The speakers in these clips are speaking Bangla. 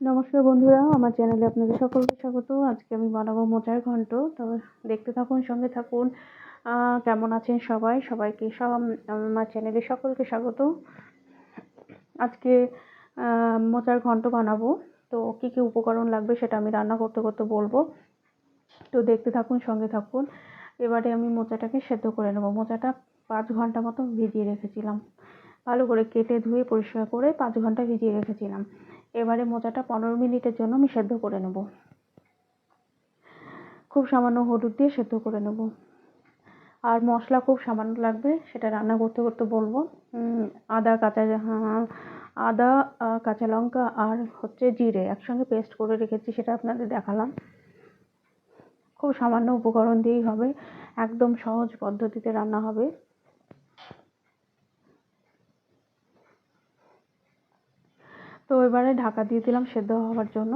নমস্কার বন্ধুরা, আমার চ্যানেলে আপনাদের সকলকে স্বাগত। আজকে আমি বানাবো মোচার ঘন্ট তবে দেখতে থাকুন, সঙ্গে থাকুন। কেমন আছেন সবাই? সবাইকে সব, আমার চ্যানেলে সকলকে স্বাগত। আজকে মোচার ঘন্ট বানাবো, তো কী কী উপকরণ লাগবে সেটা আমি রান্না করতে করতে বলব। তো দেখতে থাকুন, সঙ্গে থাকুন। এবারে আমি মোচাটাকে সেদ্ধ করে নেব। মোচাটা পাঁচ ঘণ্টা মতো ভিজিয়ে রেখেছিলাম। ভালো করে কেটে ধুয়ে পরিষ্কার করে পাঁচ ঘণ্টা ভিজিয়ে রেখেছিলাম। এবারে মোচাটা পনেরো মিনিটের জন্য আমি সেদ্ধ করে নেব। খুব সামান্য হলুদ দিয়ে সেদ্ধ করে নেব। আর মশলা খুব সামান্য লাগবে সেটা রান্না করতে করতে বলব। আদা কাঁচা হ্যাঁ, আদা কাঁচা লঙ্কা আর হচ্ছে জিরে একসঙ্গে পেস্ট করে রেখেছি সেটা আপনাদের দেখালাম। খুব সামান্য উপকরণ দিয়েই হবে একদম সহজ পদ্ধতিতে রান্না হবে। তো এবারে ঢাকা দিয়ে দিলাম সেদ্ধ হওয়ার জন্য।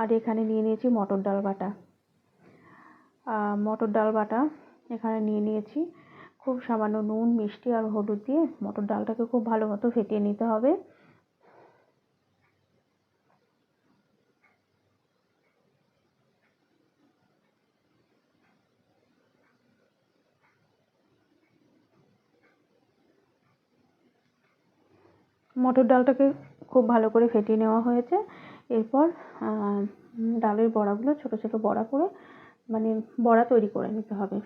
আর এখানে নিয়ে নিয়েছি মটর ডাল বাটা। মটর ডাল বাটা এখানে নিয়ে নিয়েছি। খুব সামান্য নুন, মিষ্টি আর হলুদ দিয়ে মটর ডালটাকে খুব ভালো মতো ফেটিয়ে নিতে হবে। মটর ডালটাকে খুব ভালো করে ফেটিয়ে নেওয়া হয়েছে। এরপর ডালের বড়াগুলো ছোট ছোট বড়া করে মানে বড়া তৈরি করে নিতে হবে।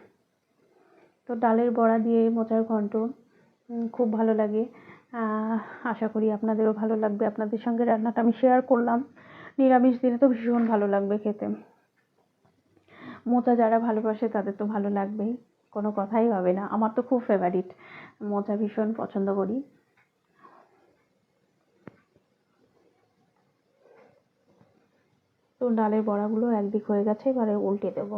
তো ডালের বড়া দিয়ে মোচার ঘন্ট খুব ভালো লাগে। আশা করি আপনাদেরও ভালো লাগবে। আপনাদের সঙ্গে রান্নাটা আমি শেয়ার করলাম। নিরামিষ দিনে তো ভীষণ ভালো লাগবে খেতে। মোচা যারা ভালোবাসে তাদের তো ভালো লাগবেই। কোনো কথাই হবে না। আমার তো খুব ফেভারিট মোচা ভীষণ পছন্দ করি। তো ডালের বড়াগুলো একদিক হয়ে গেছে এবারে উল্টে দেবো।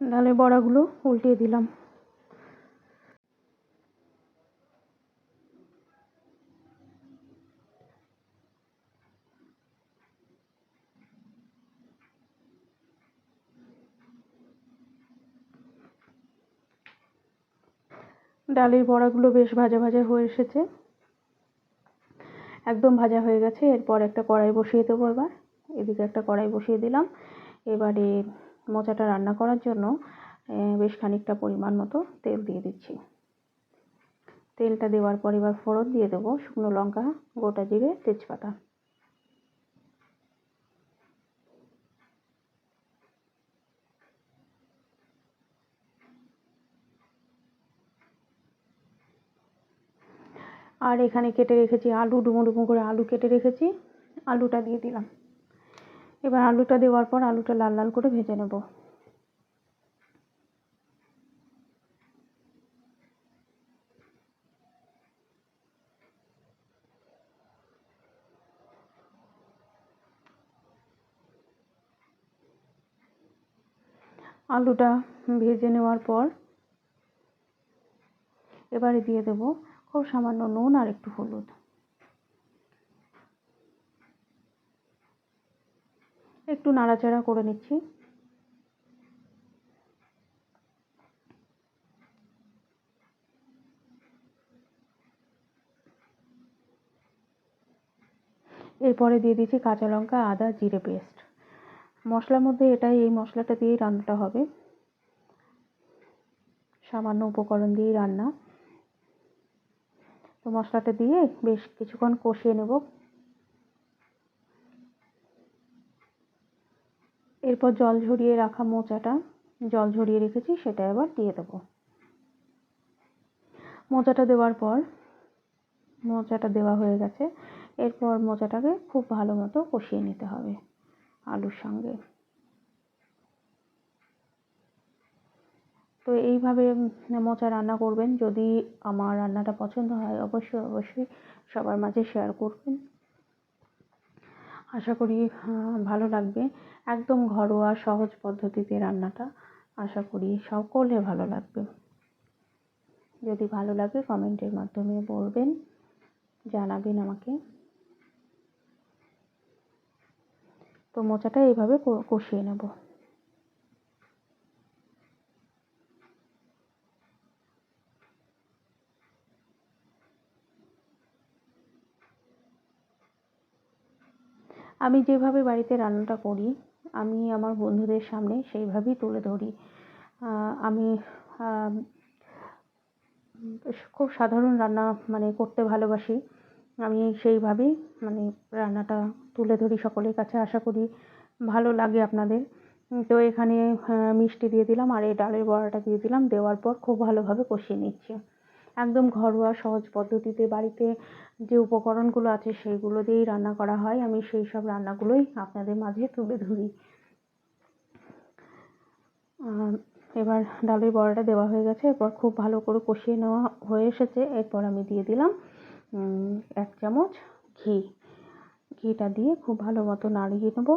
ডালের বড়াগুলো উল্টিয়ে দিলাম। ডালের বড়াগুলো বেশ ভাজা ভাজা হয়ে এসেছে। একদম ভাজা হয়ে গেছে। এরপর একটা কড়াই বসিয়ে দেবো এবার। এদিকে একটা কড়াই বসিয়ে দিলাম। এবারে মোচাটা রান্না করার জন্য বেশ খানিকটা পরিমাণ মতো তেল দিয়ে দিচ্ছি। তেলটা দেওয়ার পর এবার ফোড়ন দিয়ে দেবো শুকনো লঙ্কা, গোটা জিরে, তেজপাতা। আর এখানে কেটে রেখেছি আলু, ডুমো ডুমো করে আলু কেটে রেখেছি। আলুটা দিয়ে দিলাম। এবার আলুটা দেওয়ার পর আলুটা লাল লাল করে ভেজে নেব। আলুটা ভেজে নেওয়ার পর এবারে দিয়ে দেব খুব সামান্য নুন আর একটু হলুদ। একটু নাড়াচাড়া করে নিচ্ছি। এরপরে দিয়ে দিচ্ছি কাঁচা লঙ্কা, আদা, জিরে পেস্ট। মশলার মধ্যে এটাই, এই মশলাটা দিয়েই রান্নাটা হবে। সামান্য উপকরণ দিয়েই রান্না। তো মশলাটা দিয়ে বেশ কিছুক্ষণ কষিয়ে নেব। এরপর জল ঝরিয়ে রাখা মোচাটা, জল ঝরিয়ে রেখেছি, সেটা এবার দিয়ে দেবো। মোচাটা দেওয়ার পর, মোচাটা দেওয়া হয়ে গেছে। এরপর মোচাটাকে খুব ভালো মতো কষিয়ে নিতে হবে আলুর সঙ্গে। তো এইভাবে মোচা রান্না করবেন। যদি আমার রান্নাটা পছন্দ হয়, অবশ্যই অবশ্যই সবার মাঝে শেয়ার করবেন। আশা করি ভালো লাগবে। একদম ঘরোয়া, সহজ পদ্ধতিতে রান্নাটা আশা করি সকলে ভালো লাগবে। যদি ভালো লাগে, কমেন্টের মাধ্যমে বলবেন, জানাবেন আমাকে। তো মোচাটা এইভাবে কষিয়ে নেব। আমি যেভাবে বাড়িতে রান্নাটা করি, আমি আমার বন্ধুদের সামনে সেইভাবেই তুলে ধরি। আমি খুব সাধারণ রান্না মানে করতে ভালোবাসি। আমি সেইভাবেই মানে রান্নাটা তুলে ধরি সকলের কাছে। আশা করি ভালো লাগে আপনাদের। তো এখানে মিষ্টি দিয়ে দিলাম আর এই ডালের বড়াটা দিয়ে দিলাম। দেওয়ার পর খুব ভালোভাবে কষিয়ে নিচ্ছি। একদম ঘরোয়া সহজ পদ্ধতিতে বাড়িতে যে উপকরণগুলো আছে সেইগুলো দিয়েই রান্না করা হয়। আমি সেই সব রান্নাগুলোই আপনাদের মাঝে তুলে ধরি। এবার ডালের বড়াটা দেওয়া হয়ে গেছে। এরপর খুব ভালো করে কষিয়ে নেওয়া হয়ে এসেছে। এরপর আমি দিয়ে দিলাম এক চামচ ঘি। ঘিটা দিয়ে খুব ভালো মতো নাড়িয়ে নেব।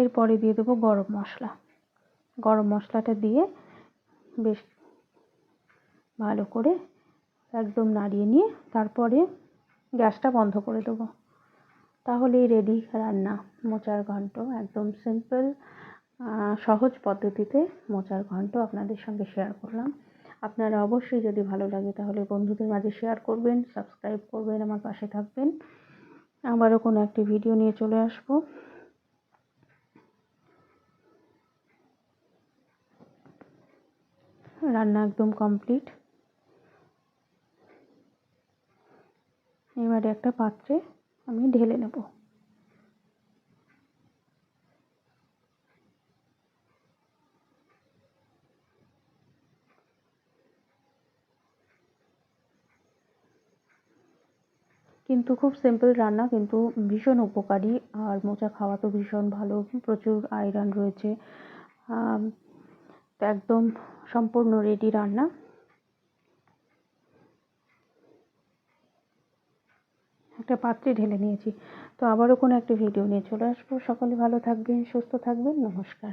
এরপরে দিয়ে দেবো গরম মশলা। গরম মশলাটা দিয়ে বেশ ভালো করে একদম নাড়িয়ে নিয়ে তারপরে গ্যাসটা বন্ধ করে দেবো। তাহলেই রেডি রান্না, মোচার ঘন্ট। একদম সিম্পল সহজ পদ্ধতিতে মোচার ঘন্ট আপনাদের সঙ্গে শেয়ার করলাম। আপনারা অবশ্যই যদি ভালো লাগে তাহলে বন্ধুদের মাঝে শেয়ার করবেন সাবস্ক্রাইব করবেন, আমার পাশে থাকবেন। আবারও কোনো একটি ভিডিও নিয়ে চলে আসব। রান্না একদম কমপ্লিট এবারে একটা পাত্রে আমি ঢেলে নেব। কিন্তু খুব সিম্পল রান্না, কিন্তু ভীষণ উপকারী। আর মোচা খাওয়া তো ভীষণ ভালো। প্রচুর আয়রন রয়েছে। একদম সম্পূর্ণ রেডি রান্না। একটা পাত্রে ঢেলে নিয়েছি। তো আবারও কোনো একটা ভিডিও নিয়ে চলে আসব। সকলে ভালো থাকবেন, সুস্থ থাকবেন। নমস্কার।